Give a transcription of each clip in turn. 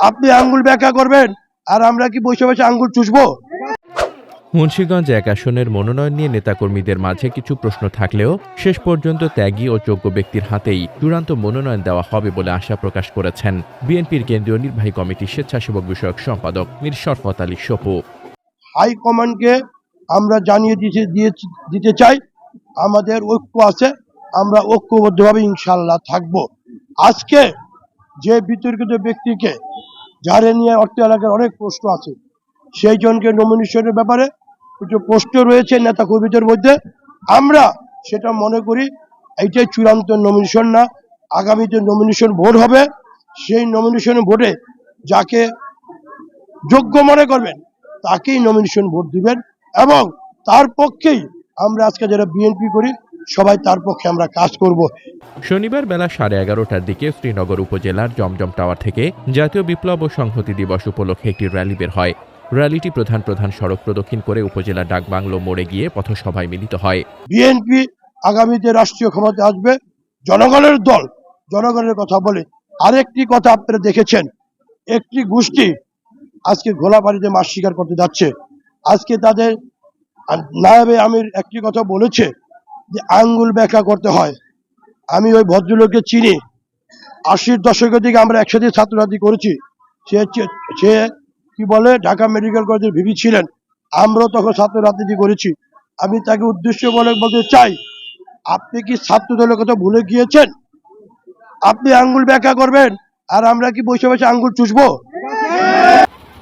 আপনি আঙ্গুল ব্যাখ্যা করবেন আর আমরা কি বসে বসে আঙ্গুল চুষবো? মুন্সীগঞ্জ এক আসনের মনোনয়ন নিয়ে নেতাকর্মীদের মাঝে কিছু প্রশ্ন থাকলেও শেষ পর্যন্ত ত্যাগী ও যোগ্য ব্যক্তির হাতেই চূড়ান্ত মনোনয়ন দেওয়া হবে বলে আশা প্রকাশ করেছেন বিএনপির কেন্দ্রীয় নির্বাহী কমিটির স্বেচ্ছাসেবক বিষয়ক সম্পাদক মীর শরফত আলী সপু। হাইকমান্ডকে আমরা জানিয়ে দিতে দিতে চাই আমাদের ঐক্য আছে আমরা ঐক্যবদ্ধভাবে ইনশাল্লাহ থাকব। আজকে যে বিতর্কিত ব্যক্তিকে যারে নিয়ে অর্থ এলাকার অনেক প্রশ্ন আছে, সেই জনকে নমিনেশনের ব্যাপারে কিছু প্রশ্ন রয়েছে নেতা কর্মীদের মধ্যে। আমরা সেটা মনে করি, এইটাই চূড়ান্ত নমিনেশন না। আগামীতে নমিনেশন ভোট হবে। সেই নমিনেশন ভোটে যাকে যোগ্য মনে করবেন, তাকেই নমিনেশন ভোট দিবেন এবং তার পক্ষেই আমরা আজকে যারা বিএনপি করি সবাই তার পক্ষে আমরা কাজ করব। শনিবার বেলা সাড়ে এগারোটার দিকে শ্রীনগর উপজেলার জমজম টাওয়ার থেকে জাতীয় বিপ্লব ও সংহতি দিবস উপলক্ষে একটি র্যালি বের হয়। র্যালিটি প্রধান প্রধান সড়ক প্রদক্ষিণ করে উপজেলা ডাকবাংলো মোড়ে গিয়ে পথসভায় মিলিত হয়। বিএনপি আগামীতে রাষ্ট্রীয় ক্ষমতা আসবে জনগণের দল জনগণের কথা বলে। আরেকটি কথা আপনারা দেখেছেন একটি গোষ্ঠী আজকে ঘোলাবাড়িতে মাছ শিকার করতে যাচ্ছে। আজকে তাদের নায়াবে আমির একটি কথা বলেছে যে আঙ্গুল ব্যাখ্যা করতে হয়। আমি ওই ভদ্রলোককে চিনি। আশির দশকের দিকে আমরা একসাথে ছাত্রছাত্রী করেছি। সে সে কি বলে, ঢাকা মেডিকেল কলেজের ভিভি ছিলেন। আমরাও তখন ছাত্র রাজনীতি করেছি। আমি তাকে উদ্দেশ্য বলে বলতে চাই, আপনি কি ছাত্র দলের কথা ভুলে গিয়েছেন? আপনি আঙ্গুল ব্যাখ্যা করবেন, আর আমরা কি বসে বসে আঙ্গুল চুষবো?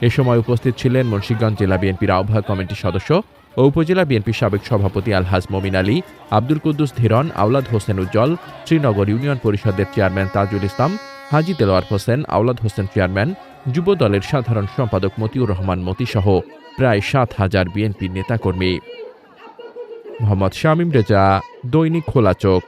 এ সময় উপস্থিত ছিলেন মুন্সিগঞ্জ জেলা বিএনপির আহ্বায়ক কমিটির সদস্য ও উপজেলা বিএনপির সাবেক সভাপতি আলহাজ মমিন আলী, আব্দুল কুদ্দুস ধীরন, আওলাদ হোসেন উজ্জ্বল, শ্রীনগর ইউনিয়ন পরিষদের চেয়ারম্যান তাজুল ইসলাম, হাজি তেলোয়ার হোসেন, আওলাদ হোসেন চেয়ারম্যান, যুব দলের সাধারণ সম্পাদক মতিউর রহমান মতিসহ প্রায় সাত হাজার বিএনপির নেতাকর্মী। মোহাম্মদ শামীম রেজা, দৈনিক খোলা চোখ।